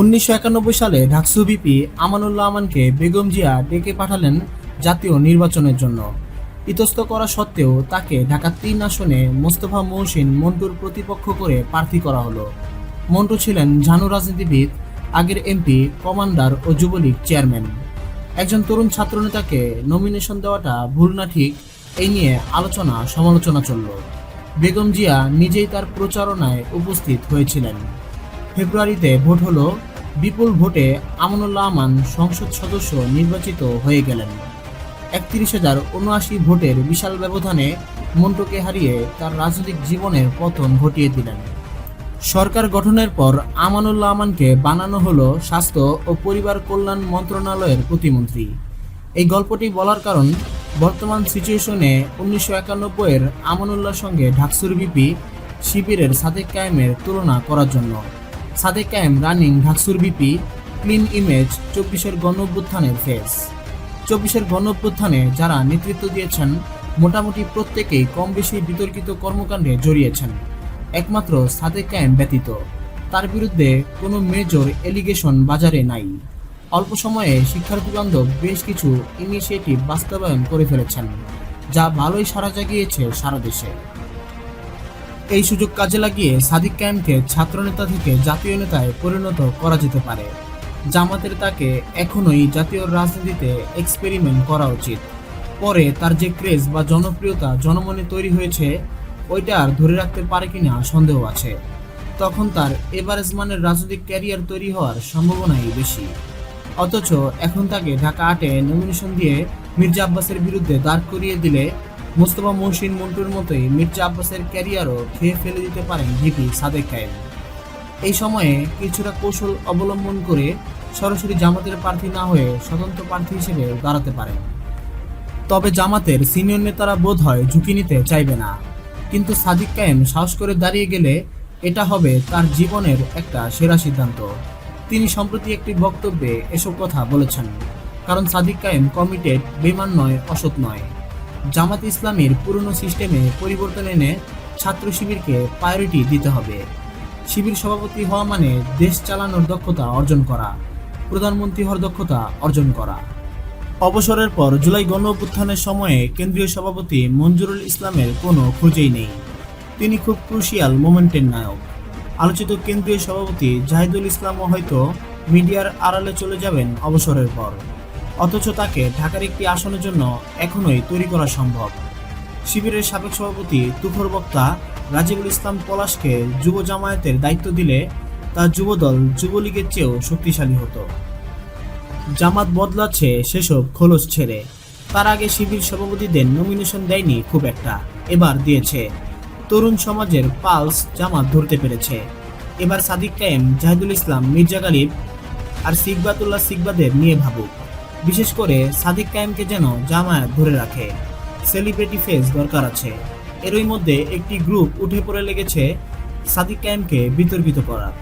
উনিশশো একানব্বই সালে ঢাকসু বিপি আমানুল্লাহ আমানকে বেগম জিয়া ডেকে পাঠালেন জাতীয় নির্বাচনের জন্য। ইতস্ত করা সত্ত্বেও তাকে ঢাকা তিন আসনে মোস্তফা মহসিন মন্টুর প্রতিপক্ষ করে প্রার্থী করা হলো। মন্টু ছিলেন ঝানু রাজনীতিবিদ, আগের এমপি, কমান্ডার ও যুবলীগ চেয়ারম্যান। একজন তরুণ ছাত্রনেতাকে নমিনেশন দেওয়াটা ভুল না ঠিক, এই নিয়ে আলোচনা সমালোচনা চলল। বেগম জিয়া নিজেই তার প্রচারণায় উপস্থিত হয়েছিলেন। ফেব্রুয়ারিতে ভোট হলো বিপুল ভোটে আমানুল্লাহ আমান সংসদ সদস্য নির্বাচিত হয়ে গেলেন। একত্রিশ হাজার উনআশি ভোটের বিশাল ব্যবধানে মন্টুকে হারিয়ে তার রাজনৈতিক জীবনের পতন ঘটিয়ে দিলেন। সরকার গঠনের পর আমানুল্লাহ আমানকে বানানো হলো স্বাস্থ্য ও পরিবার কল্যাণ মন্ত্রণালয়ের প্রতিমন্ত্রী। এই গল্পটি বলার কারণ, বর্তমান সিচুয়েশনে উনিশশো একানব্বইয়ের আমানুল্লাহর সঙ্গে ঢাকসুর বিপি শিবিরের সাদেক কায়েমের তুলনা করার জন্য। সাদেক কায়েম রানিং ঢাকসুর বিপি ক্লিন ইমেজ, চব্বিশের গণ অভ্যুত্থানের ফেস। চব্বিশের গণ অভ্যুত্থানে যারা নেতৃত্ব দিয়েছেন, মোটামুটি প্রত্যেকেই কম বেশি বিতর্কিত কর্মকাণ্ডে জড়িয়েছেন। একমাত্র সাদেক কায়েম ব্যতীত। তার বিরুদ্ধে কোনো মেজর এলিগেশন বাজারে নাই। অল্প সময়ে শিক্ষার্থী বান্ধব বেশ কিছু ইনিশিয়েটিভ বাস্তবায়ন করে ফেলেছেন, যা ভালোই সাড়া জাগিয়েছে সারা দেশে। এই সুযোগ কাজে লাগিয়ে সাদিক কায়েমকে ছাত্রনেতা থেকে জাতীয় নেতায় পরিণত করা যেতে পারে। জামাতের তাকে এখনোই জাতীয় রাজনীতিতে এক্সপেরিমেন্ট করা উচিত। পরে তার যে ক্রেজ বা জনপ্রিয়তা জনমনে তৈরি হয়েছে, ওইটা আর ধরে রাখতে পারে কিনা সন্দেহ আছে। তখন তার এভারেজ মানের রাজনৈতিক ক্যারিয়ার তৈরি হওয়ার সম্ভাবনাই বেশি। অথচ এখন তাকে ঢাকা আটে নমিনেশন দিয়ে মির্জা আব্বাসের বিরুদ্ধে দাঁড় করিয়ে দিলে মোস্তফা মহসিন মন্টুর মতোই মির্জা আব্বাসের ক্যারিয়ারও খেয়ে ফেলে দিতে পারেন ভিপি সাদেক কায়েম। এই সময়ে কিছুটা কৌশল অবলম্বন করে সরাসরি জামাতের প্রার্থী না হয়ে স্বতন্ত্র প্রার্থী হিসেবে দাঁড়াতে পারেন। তবে জামাতের সিনিয়র নেতারা বোধ হয় ঝুঁকি নিতে চাইবে না। কিন্তু সাদিক কায়েম সাহস করে দাঁড়িয়ে গেলে এটা হবে তার জীবনের একটা সেরা সিদ্ধান্ত। তিনি সম্প্রতি একটি বক্তব্যে এসব কথা বলেছেন। কারণ সাদিক কায়েম কমিটেড বেমান নয়, অসৎ নয়। জামাত ইসলামের পুরনো সিস্টেমে পরিবর্তন এনে ছাত্র শিবিরকে প্রায়োরিটি দিতে হবে। শিবির সভাপতি হওয়া মানে দেশ চালানোর দক্ষতা অর্জন করা, প্রধানমন্ত্রী হওয়ার দক্ষতা অর্জন করা। অবসরের পর জুলাই গণ অভ্যুত্থানের সময়ে কেন্দ্রীয় সভাপতি মঞ্জুরুল ইসলামের কোনো খোঁজেই নেই। তিনি খুব ক্রুশিয়াল মোমেন্টের নায়ক। আলোচিত কেন্দ্রীয় সভাপতি জাহিদুল ইসলামও হয়তো মিডিয়ার আড়ালে চলে যাবেন অবসরের পর। অথচ তাকে ঢাকার একটি আসনের জন্য এখনোই তৈরি করা সম্ভব। শিবিরের সাবেক সভাপতি তুখর বক্তা রাজিবুল ইসলাম পলাশকে যুব জামায়াতের দায়িত্ব দিলে তার যুবদল যুবলীগের চেয়েও শক্তিশালী হতো। জামাত বদলাচ্ছে সেসব খোলস ছেড়ে। তার আগে শিবির সভাপতিদের নমিনেশন দেয়নি খুব একটা, এবার দিয়েছে। তরুণ সমাজের পালস জামাত ধরতে পেরেছে। এবার সাদিক কায়েম জাহিদুল ইসলাম, মির্জা গালিব আর সিকবাতুল্লাহ সিকবাদের নিয়ে ভাবুক। বিশেষ করে সাদিক কায়েমকে যেন জামায়াত ধরে রাখে। সেলিব্রিটি ফেস দরকার আছে। এরই মধ্যে একটি গ্রুপ উঠে পড়ে লেগেছে সাদিক কায়েমকে বিতর্কিত করার।